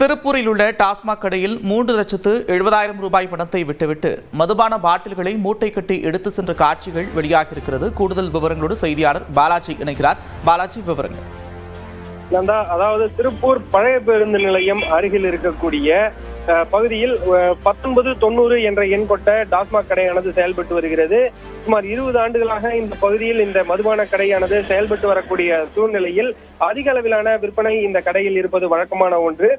திருப்பூரில் உள்ள டாஸ்மாக் கடையில் மூன்று லட்சத்து எழுபதாயிரம் ரூபாய் பணத்தை விட்டுவிட்டு மதுபான பாட்டில்களை மூட்டை கட்டி எடுத்து சென்ற காட்சிகள் வெளியாகியிருக்கிறது. கூடுதல் விவரங்களோடு செய்தியாளர் பாலாஜி இணைக்கிறார் பாலாஜி விவரங்கள். அதாவது திருப்பூர் பழைய பேருந்து நிலையம் அருகில் இருக்கக்கூடிய பகுதியில் பத்தொன்பது தொண்ணூறு என்ற எண் கொண்ட டாஸ்மாக் கடையானது செயல்பட்டு வருகிறது. சுமார் இருபது ஆண்டுகளாக இந்த பகுதியில் இந்த மதுபான கடையானது செயல்பட்டு வரக்கூடிய சூழ்நிலையில் அதிக அளவிலான விற்பனை இந்த கடையில் இருப்பது வழக்கமான ஒன்று.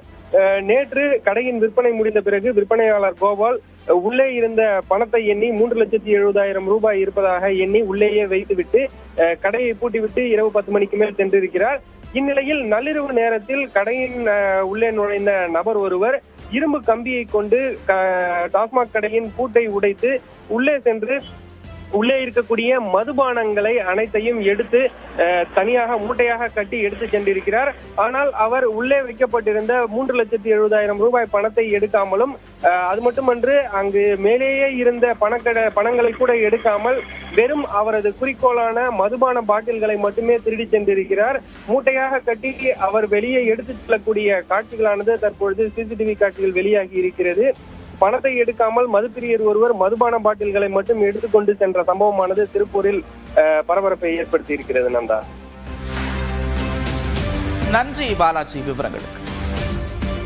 நேற்று கடையின் விற்பனை முடிந்த பிறகு விற்பனையாளர் கோபால் உள்ளே இருந்த பணத்தை எண்ணி மூன்று லட்சத்தி எழுபதாயிரம் ரூபாய் இருப்பதாக எண்ணி உள்ளேயே வைத்துவிட்டு கடையை பூட்டிவிட்டு இரவு பத்து மணிக்கு மேல் சென்றிருக்கிறார். இந்நிலையில் நள்ளிரவு நேரத்தில் கடையின் உள்ளே நுழைந்த நபர் ஒருவர் இரும்பு கம்பியை கொண்டு டாஸ்மாக் கடையின் பூட்டை உடைத்து உள்ளே சென்று உள்ளே இருக்கக்கூடிய மதுபானங்களை அனைத்தையும் எடுத்து தனியாக மூட்டையாக கட்டி எடுத்து சென்றிருக்கிறார். ஆனால் அவர் உள்ளே வைக்கப்பட்டிருந்த மூன்று லட்சத்தி எழுபதாயிரம் ரூபாய் பணத்தை எடுக்காமலும் அஹ், அது மட்டுமன்று அங்கு மேலேயே இருந்த பணக்கடை பணங்களை கூட எடுக்காமல் வெறும் அவரது குறிக்கோளான மதுபான பாட்டில்களை மட்டுமே திருடி சென்றிருக்கிறார். மூட்டையாக கட்டி அவர் வெளியே எடுத்துச் செல்லக்கூடிய காட்சிகளானது தற்பொழுது சிசிடிவி காட்சிகள் வெளியாகி இருக்கிறது. பணத்தை எடுக்காமல் மதுப்பிரியர் ஒருவர் மதுபான பாட்டில்களை மட்டும் எடுத்துக்கொண்டு சென்ற சம்பவமானது திருப்பூரில் பரபரப்பை ஏற்படுத்தி இருக்கிறது நந்தா. நன்றி பாலாஜி விவரங்களுக்கு.